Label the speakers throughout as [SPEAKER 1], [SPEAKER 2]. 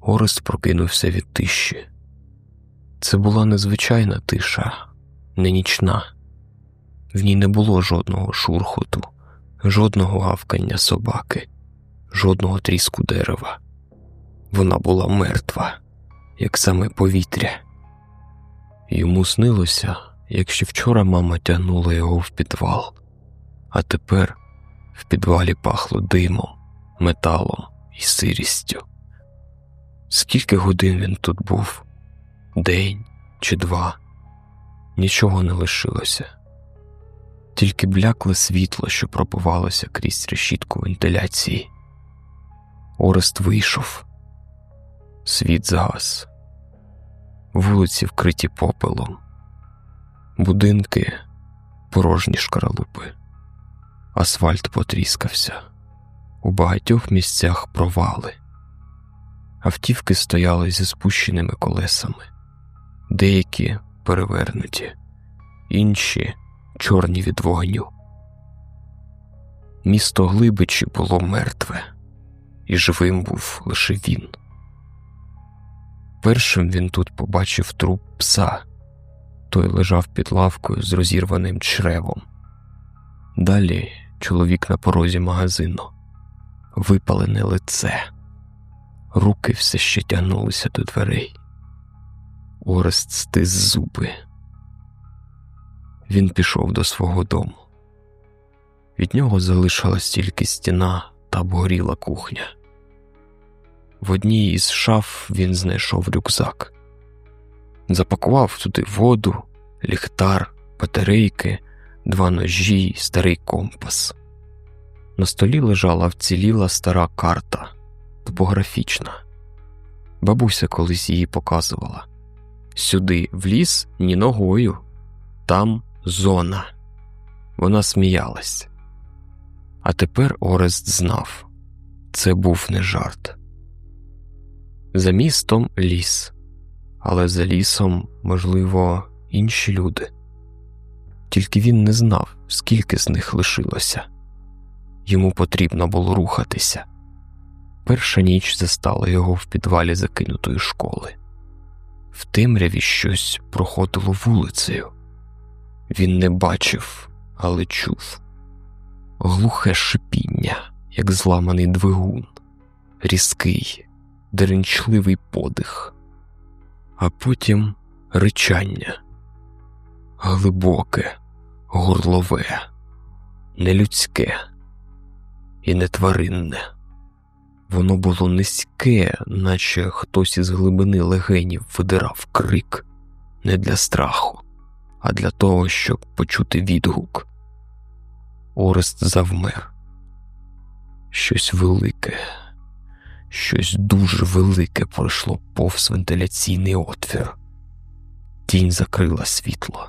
[SPEAKER 1] Орест прокинувся від тиші. Це була незвичайна тиша, не нічна. В ній не було жодного шурхоту, жодного гавкання собаки, жодного тріску дерева. Вона була мертва, як саме повітря. Йому снилося, як ще вчора мама тягнула його в підвал, а тепер в підвалі пахло димом, металом і сирістю. Скільки годин він тут був? День чи два? Нічого не лишилося, тільки блякле світло, що пробивалося крізь решітку вентиляції. Орест вийшов, світ згас, вулиці вкриті попелом, будинки порожні шкаралупи, асфальт потріскався, у багатьох місцях провали. Автівки стояли зі спущеними колесами, деякі перевернуті, інші чорні від вогню. Місто Глибичі було мертве, і живим був лише він. Першим він тут побачив труп пса, той лежав під лавкою з розірваним чревом. Далі чоловік на порозі магазину, випалене лице руки все ще тягнулися до дверей. Орест стис зуби. Він пішов до свого дому. Від нього залишилась тільки стіна та обгоріла кухня. В одній із шаф він знайшов рюкзак, запакував туди воду, ліхтар, батарейки, два ножі й старий компас. На столі лежала вціліла стара карта топографічна. Бабуся колись її показувала сюди в ліс ні ногою, там зона. Вона сміялась. А тепер Орест знав це був не жарт. За містом ліс, але за лісом, можливо, інші люди. Тільки він не знав, скільки з них лишилося. Йому потрібно було рухатися. Перша ніч застала його в підвалі закинутої школи. В темряві щось проходило вулицею. Він не бачив, але чув глухе шипіння, як зламаний двигун, різкий, деренчливий подих, а потім ричання, глибоке, горлове, нелюдське і нетваринне. Воно було низьке, наче хтось із глибини легенів видирав крик не для страху, а для того, щоб почути відгук. Орест завмер. Щось велике, щось дуже велике пройшло повз вентиляційний отвір. Тінь закрила світло,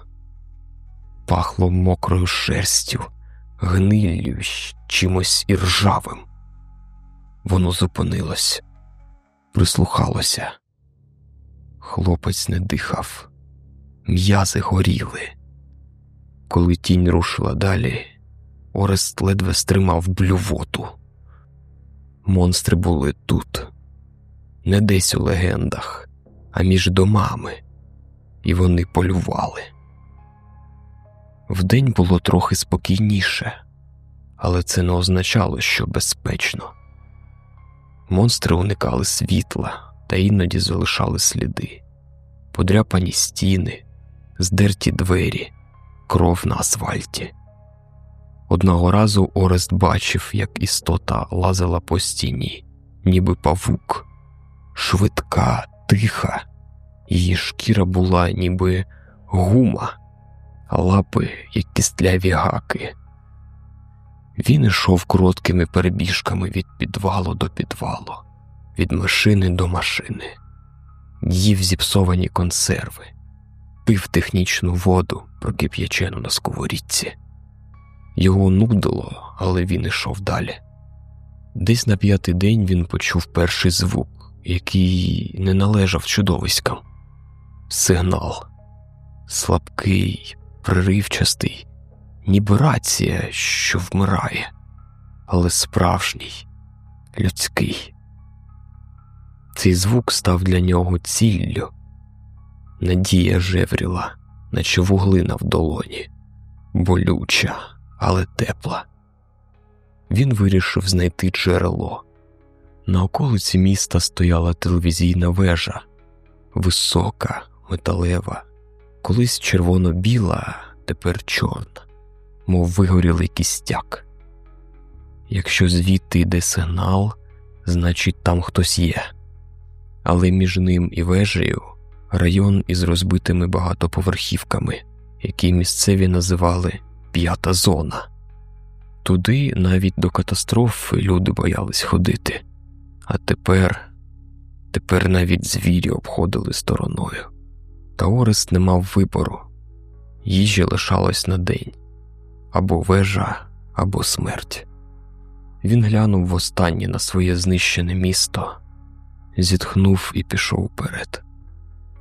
[SPEAKER 1] пахло мокрою шерстю, гниллю, чимось іржавим. Воно зупинилось, прислухалося. Хлопець не дихав, м'язи горіли. Коли тінь рушила далі, Орест ледве стримав блювоту. Монстри були тут, не десь у легендах, а між домами, і вони полювали. Вдень було трохи спокійніше, але це не означало, що безпечно. Монстри уникали світла та іноді залишали сліди, подряпані стіни, здерті двері, кров на асфальті. Одного разу Орест бачив, як істота лазила по стіні, ніби павук, швидка, тиха, її шкіра була, ніби гума, а лапи, як кістляві гаки. Він ішов короткими перебіжками від підвалу до підвалу, від машини до машини, їв зіпсовані консерви, пив технічну воду, прокип'ячену на сковорідці. Його нудило, але він ішов далі. Десь на п'ятий день він почув перший звук, який не належав чудовиськам. сигнал, слабкий, приривчастий, ніби рація, що вмирає, але справжній, людський. Цей звук став для нього ціллю, надія жевріла, наче вуглина в долоні, болюча, але тепла. Він вирішив знайти джерело. На околиці міста стояла телевізійна вежа, висока, металева, колись червоно-біла, тепер чорна, мов вигорілий кістяк. Якщо звідти йде сигнал, значить там хтось є, але між ним і вежею район із розбитими багатоповерхівками, які місцеві називали п'ята зона. Туди навіть до катастрофи люди боялись ходити, а тепер, тепер навіть звірі обходили стороною. Та не мав вибору їжі лишалось на день або вежа, або смерть. Він глянув востаннє на своє знищене місто, зітхнув і пішов вперед,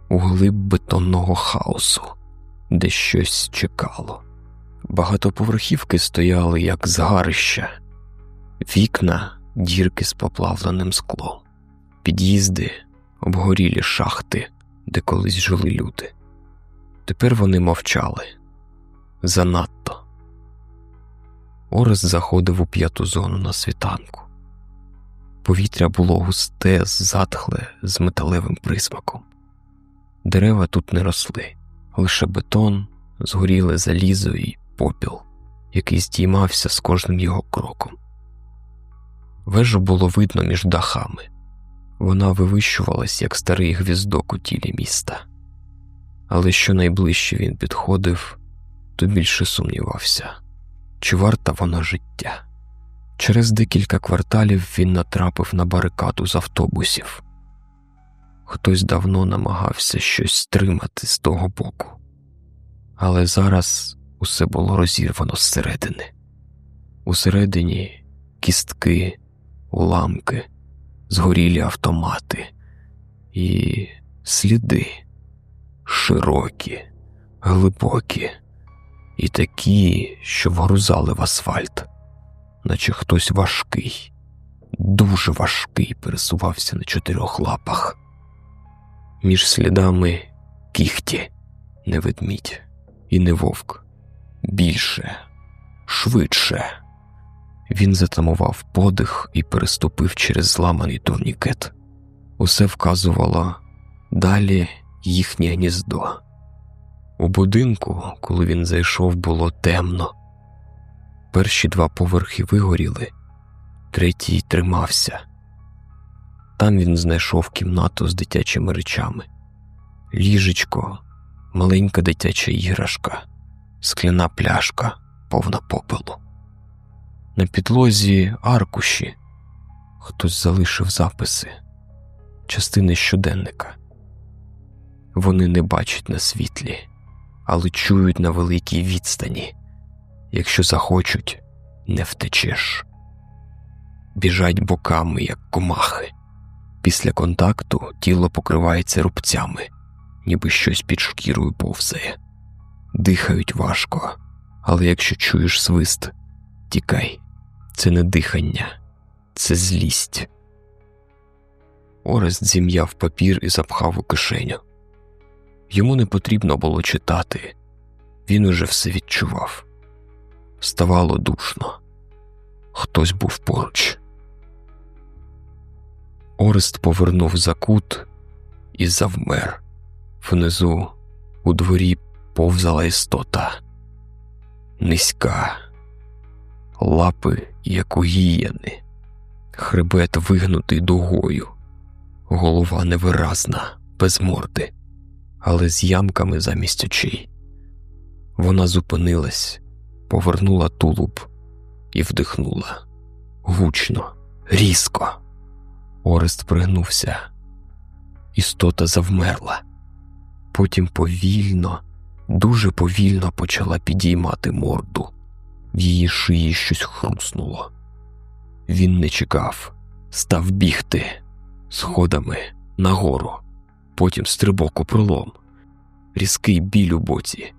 [SPEAKER 1] у глиб бетонного хаосу, де щось чекало. Багатоповерхівки стояли як згарища, вікна, дірки з поплавленим склом, під'їзди, обгорілі шахти, де колись жили люди. Тепер вони мовчали занадто. Орес заходив у п'яту зону на світанку. Повітря було густе, затхле, з металевим присмаком. Дерева тут не росли, лише бетон, згоріле залізо і попіл, який здіймався з кожним його кроком. Вежу було видно між дахами, вона вивищувалась, як старий гвіздок у тілі міста. Але що найближче він підходив, то більше сумнівався, чи варта вона життя. Через декілька кварталів він натрапив на барикаду з автобусів. Хтось давно намагався щось стримати з того боку, але зараз усе було розірвано зсередини. Усередині кістки, уламки, згорілі автомати і сліди широкі, глибокі і такі, що вгрузали в асфальт, наче хтось важкий, дуже важкий пересувався на чотирьох лапах. Між слідами кіхті, не ведмідь і не вовк. Більше, швидше. Він затамував подих і переступив через зламаний турнікет. Усе вказувало далі їхнє гніздо. У будинку, коли він зайшов, було темно. Перші два поверхи вигоріли, третій тримався. Там він знайшов кімнату з дитячими речами, ліжечко, маленька дитяча іграшка, скляна пляшка, повна попелу. На підлозі аркуші хтось залишив записи, частини щоденника. Вони не бачать на світлі, але чують на великій відстані. Якщо захочуть, не втечеш. Біжать боками, як комахи. Після контакту тіло покривається рубцями, ніби щось під шкірою повзає. Дихають важко, але якщо чуєш свист, тікай, це не дихання, це злість. Орест зім'яв папір і запхав у кишеню. Йому не потрібно було читати, він уже все відчував. Ставало душно, хтось був поруч. Орест повернув за кут і завмер. Внизу у дворі повзала істота, низька, лапи, як у гієни, хребет вигнутий дугою, голова невиразна, без морди. Але з ямками замість очей. Вона зупинилась, повернула тулуб і вдихнула. Гучно, різко. Орест пригнувся. Істота завмерла, потім повільно, дуже повільно почала підіймати морду. В її шиї щось хруснуло. Він не чекав, став бігти сходами нагору потім стрибок у пролом, різкий біль у боці,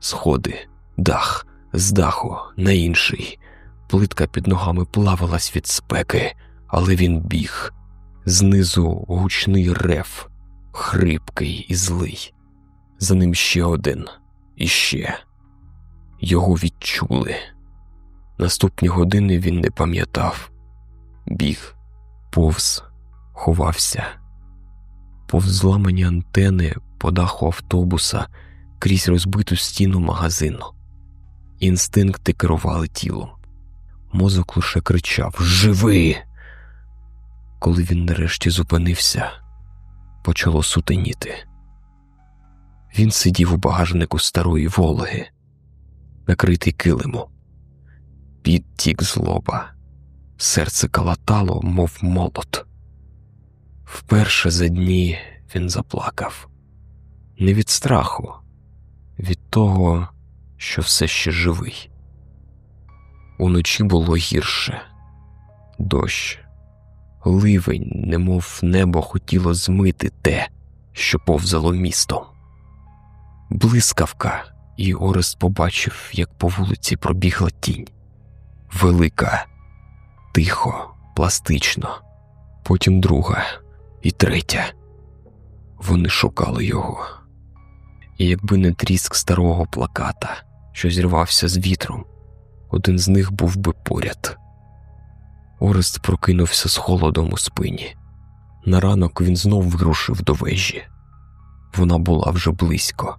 [SPEAKER 1] сходи, дах, з даху на інший. Плитка під ногами плавалась від спеки, але він біг. Знизу гучний рев, хрипкий і злий. За ним ще один і ще. Його відчули. Наступні години він не пам'ятав, біг, повз, ховався, повз зламані антени по даху автобуса крізь розбиту стіну магазину. Інстинкти керували тілом. Мозок лише кричав Живи! Коли він нарешті зупинився, почало сутеніти. Він сидів у багажнику старої Волги, накритий килимом. Підтік злоба, серце калатало, мов молот. Вперше за дні він заплакав не від страху, від того, що все ще живий. Уночі було гірше дощ, ливень, немов небо хотіло змити те, що повзало містом. Блискавка, і Орест побачив, як по вулиці пробігла тінь. Велика, тихо, пластично, потім друга і третя. Вони шукали його. І якби не тріск старого плаката, що зірвався з вітром, один з них був би поряд. Орест прокинувся з холодом у спині. На ранок він знов вирушив до вежі. Вона була вже близько,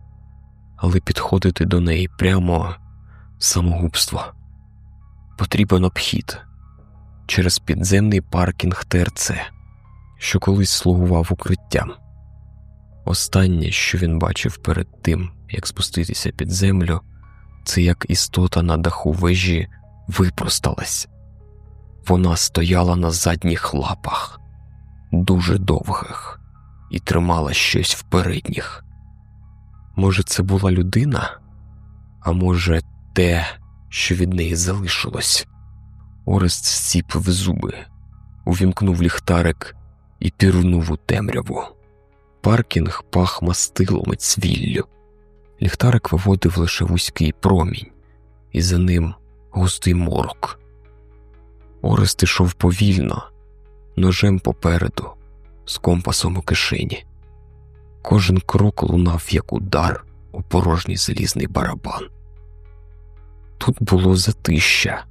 [SPEAKER 1] але підходити до неї прямо самогубство. Потрібен обхід через підземний паркінг ТРЦ, що колись слугував укриттям. Останнє, що він бачив перед тим, як спуститися під землю, це як істота на даху вежі випросталась. Вона стояла на задніх лапах, дуже довгих, і тримала щось в передніх. Може, це була людина, а може, те, що від неї залишилось. Орест зціпив зуби, увімкнув ліхтарик і пірнув у темряву. Паркінг пах мастилом і цвіллю. Ліхтарик виводив лише вузький промінь, і за ним густий морок. Орест ішов повільно, ножем попереду, з компасом у кишені. Кожен крок лунав як удар у порожній залізний барабан. Тут було затища,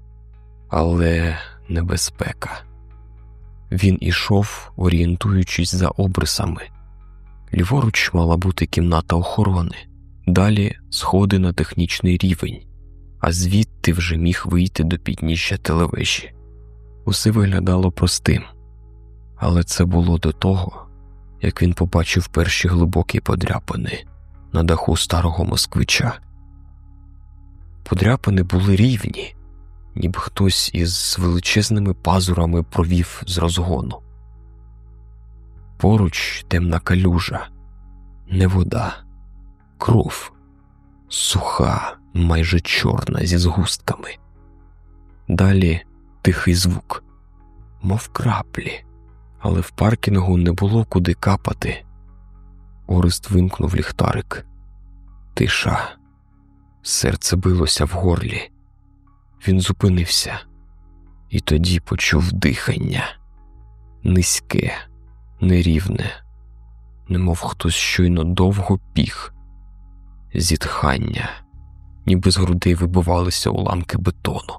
[SPEAKER 1] але небезпека. Він ішов, орієнтуючись за обрисами. Ліворуч мала бути кімната охорони, далі сходи на технічний рівень, а звідти вже міг вийти до підніжжя телевежі. Усе виглядало простим, але це було до того, як він побачив перші глибокі подряпини на даху старого москвича. Подряпини були рівні, ніби хтось із величезними пазурами провів з розгону. Поруч темна калюжа, не вода, кров, суха, майже чорна зі згустками. Далі тихий звук, мов краплі, але в паркінгу не було куди капати. Орест вимкнув ліхтарик. Тиша, серце билося в горлі. Він зупинився. І тоді почув дихання. Низьке, нерівне, немов хтось щойно довго піг, зітхання, ніби з грудей вибивалися уламки бетону,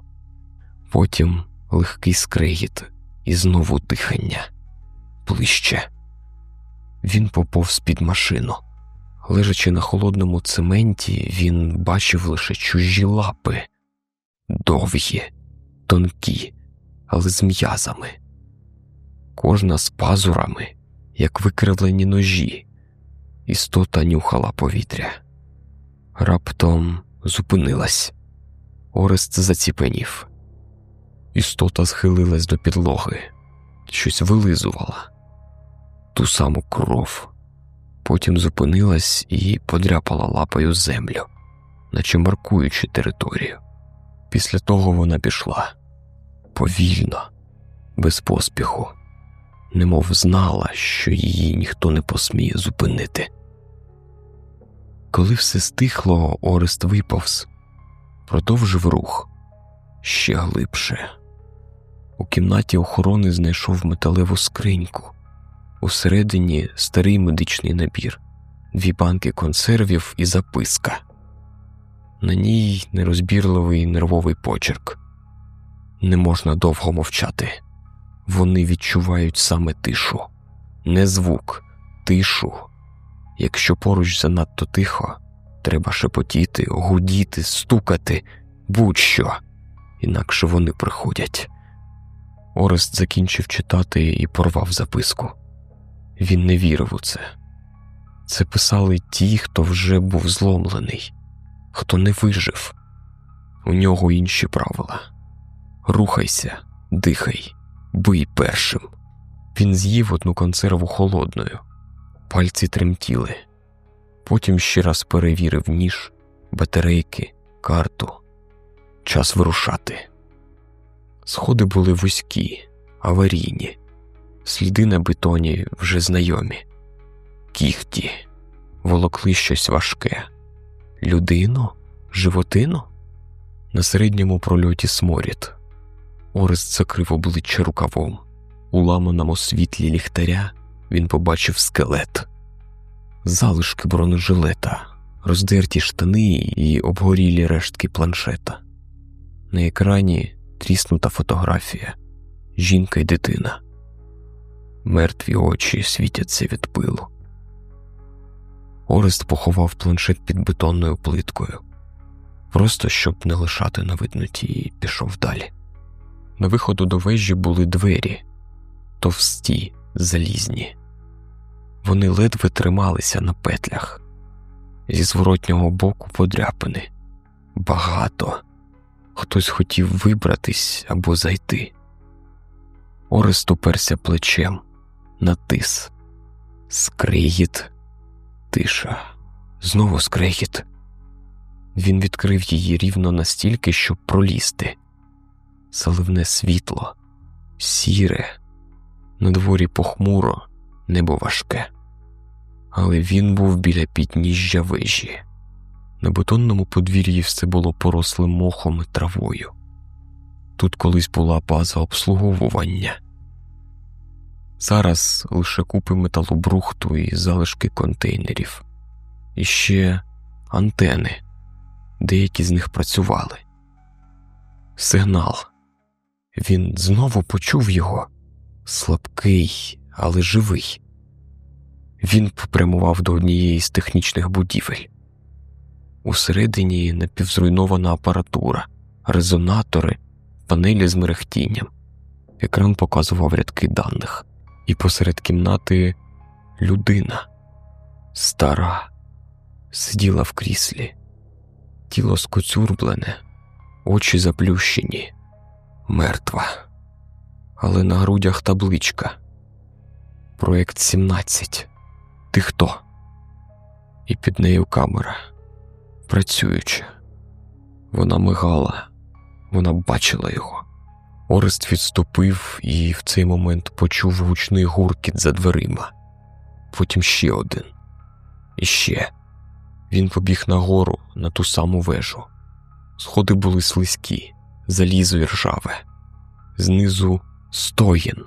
[SPEAKER 1] потім легкий скрегіт і знову дихання ближче. Він поповз під машину. Лежачи на холодному цементі, він бачив лише чужі лапи довгі, тонкі, але з м'язами, кожна з пазурами, як викривлені ножі, істота нюхала повітря. Раптом зупинилась. Орест заціпенів. Істота схилилась до підлоги, щось вилизувала ту саму кров. Потім зупинилась і подряпала лапою землю, наче маркуючи територію. Після того вона пішла повільно, без поспіху, немов знала, що її ніхто не посміє зупинити. коли все стихло, Орест виповз, продовжив рух ще глибше. У кімнаті охорони знайшов металеву скриньку. Усередині старий медичний набір, дві банки консервів і записка. На ній нерозбірливий нервовий почерк. Не можна довго мовчати. Вони відчувають саме тишу, не звук, тишу. Якщо поруч занадто тихо, треба шепотіти, гудіти, стукати, будь-що, інакше вони приходять. Орест закінчив читати і порвав записку. Він не вірив у це. Це писали ті, хто вже був зломлений, хто не вижив. У нього інші правила. Рухайся, дихай, бий першим. Він з'їв одну консерву холодною, пальці тремтіли. Потім ще раз перевірив ніж, батарейки, карту. Час вирушати. Сходи були вузькі, аварійні, сліди на бетоні вже знайомі, кіхті, волокли щось важке, людину, животину. На середньому прольоті сморід. Орест закрив обличчя рукавом. У ламаному світлі ліхтаря він побачив скелет, залишки бронежилета, роздерті штани і обгорілі рештки планшета. На екрані тріснута фотографія, жінка й дитина. Мертві очі світяться від пилу. Орест поховав планшет під бетонною плиткою, просто щоб не лишати на видноті, і пішов далі. На виходу до вежі були двері, товсті, залізні. Вони ледве трималися на петлях, зі зворотнього боку подряпини. Багато хтось хотів вибратись або зайти. Орест уперся плечем, натис, скригіт, тиша, знову скригіт. Він відкрив її рівно настільки, щоб пролізти. Заливне світло, сіре, на дворі похмуро, небо важке, але він був біля підніжжя вежі. На бетонному подвір'ї все було поросле мохом і травою. Тут колись була база обслуговування. Зараз лише купи металобрухту і залишки контейнерів, і ще антени, деякі з них працювали. Сигнал. Він знову почув його слабкий, але живий. Він попрямував до однієї з технічних будівель. Усередині напівзруйнована апаратура, резонатори, панелі з мерехтінням. Екран показував рядки даних, і посеред кімнати людина стара, сиділа в кріслі, тіло скоцюрблене, очі заплющені, мертва, але на грудях табличка. Проєкт 17. Ти хто? І під нею камера працюючи. Вона мигала, вона бачила його. Орест відступив і в цей момент почув гучний гуркіт за дверима. Потім ще один. І ще. Він побіг нагору на ту саму вежу. Сходи були слизькі, залізо й ржаве. Знизу стоїн,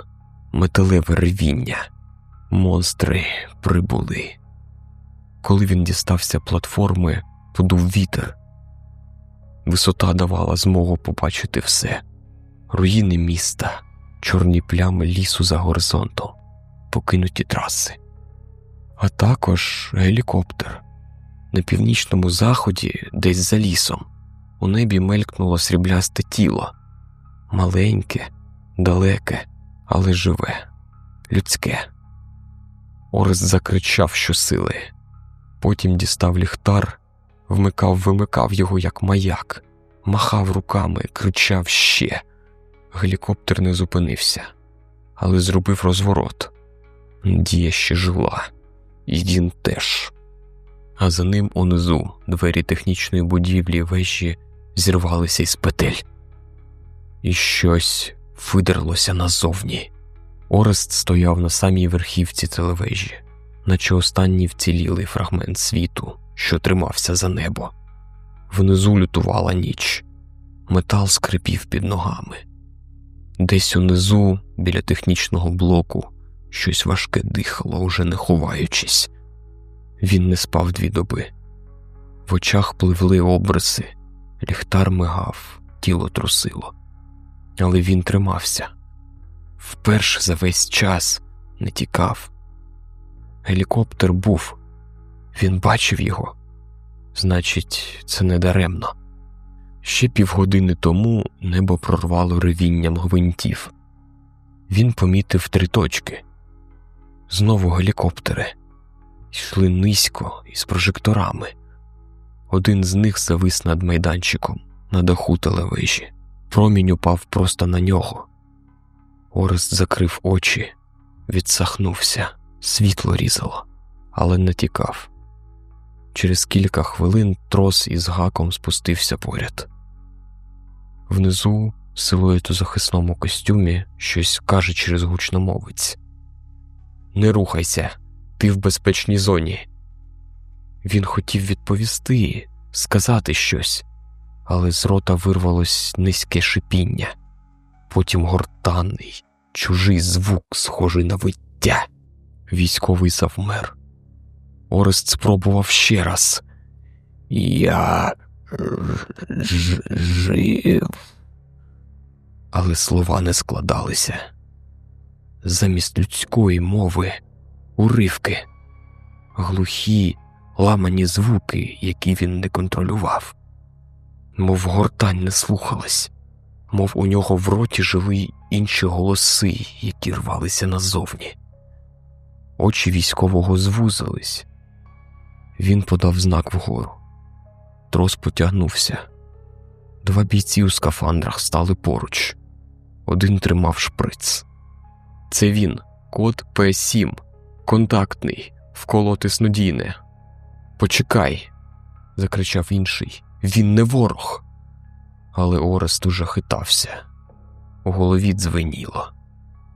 [SPEAKER 1] металеве ревіння. Монстри прибули. Коли він дістався платформи, подув вітер. Висота давала змогу побачити все руїни міста, чорні плями лісу за горизонтом, покинуті траси, а також гелікоптер. На північному заході, десь за лісом, у небі мелькнуло сріблясте тіло, маленьке, далеке, але живе, людське. Орест закричав щосили, потім дістав ліхтар вмикав, вимикав його як маяк, махав руками, кричав ще. Гелікоптер не зупинився, але зробив розворот. Дія ще жила, і він теж. А за ним унизу двері технічної будівлі вежі зірвалися із петель, і щось видерлося назовні. Орест стояв на самій верхівці телевежі, наче останній вцілілий фрагмент світу що тримався за небо. Внизу лютувала ніч, метал скрипів під ногами. Десь унизу, біля технічного блоку, щось важке дихало, уже не ховаючись. Він не спав дві доби. В очах пливли обриси, ліхтар мигав, тіло трусило. Але він тримався. Вперше за весь час не тікав. Гелікоптер був, він бачив його. Значить, це не даремно. Ще півгодини тому небо прорвало ревінням гвинтів. Він помітив три точки. Знову гелікоптери йшли низько із прожекторами. Один з них завис над майданчиком на даху телевежі. Промінь упав просто на нього. Орест закрив очі, відсахнувся, світло різало, але не тікав. Через кілька хвилин трос із гаком спустився поряд. Внизу силует у захисному костюмі щось каже через гучномовець Не рухайся, ти в безпечній зоні. Він хотів відповісти, сказати щось, але з рота вирвалось низьке шипіння, потім гортанний, чужий звук, схожий на виття. Військовий завмер. Орест спробував ще раз. Я жив. Але слова не складалися. Замість людської мови уривки, глухі, ламані звуки, які він не контролював, мов гортань не слухалась, мов у нього в роті жили інші голоси, які рвалися назовні. Очі військового звузились. Він подав знак вгору. Трос потягнувся. Два бійці у скафандрах стали поруч. Один тримав шприц. Це він, код П7, контактний, вколоти снодійне. Почекай, закричав інший. Він не ворог. Але Орест уже хитався. У голові дзвеніло.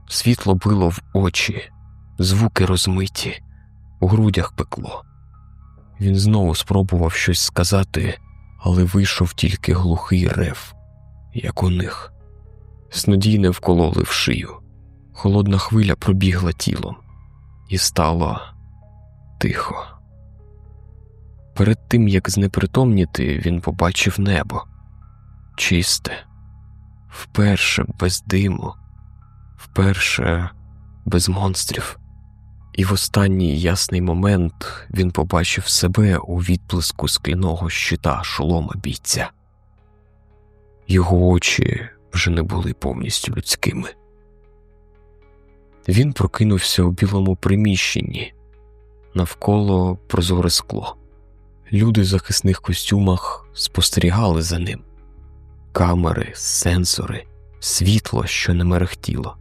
[SPEAKER 1] Світло било в очі, звуки розмиті, у грудях пекло. Він знову спробував щось сказати, але вийшов тільки глухий рев, як у них. Снодійне вкололи в шию. Холодна хвиля пробігла тілом, і стало тихо. Перед тим як знепритомніти, він побачив небо чисте, вперше без диму, вперше без монстрів. І в останній ясний момент він побачив себе у відблиску скляного щита шолома бійця. Його очі вже не були повністю людськими. Він прокинувся у білому приміщенні, навколо прозоре скло. Люди в захисних костюмах спостерігали за ним камери, сенсори, світло, що не мерехтіло.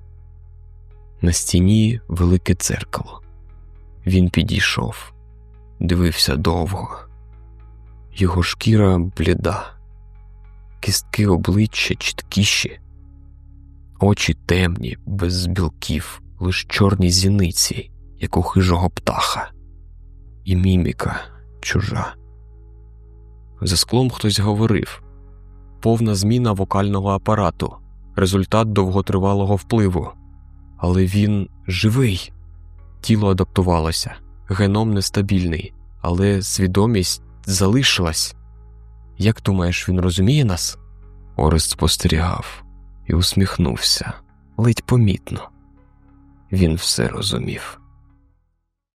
[SPEAKER 1] На стіні велике дзеркало. Він підійшов, дивився довго. Його шкіра бліда, кістки обличчя чіткіші, очі темні, без білків, лиш чорні зіниці, як у хижого птаха, і міміка чужа. За склом хтось говорив. Повна зміна вокального апарату, результат довготривалого впливу. Але він живий, тіло адаптувалося, геном нестабільний, але свідомість залишилась. Як думаєш, він розуміє нас? Орест спостерігав і усміхнувся ледь помітно. Він все розумів.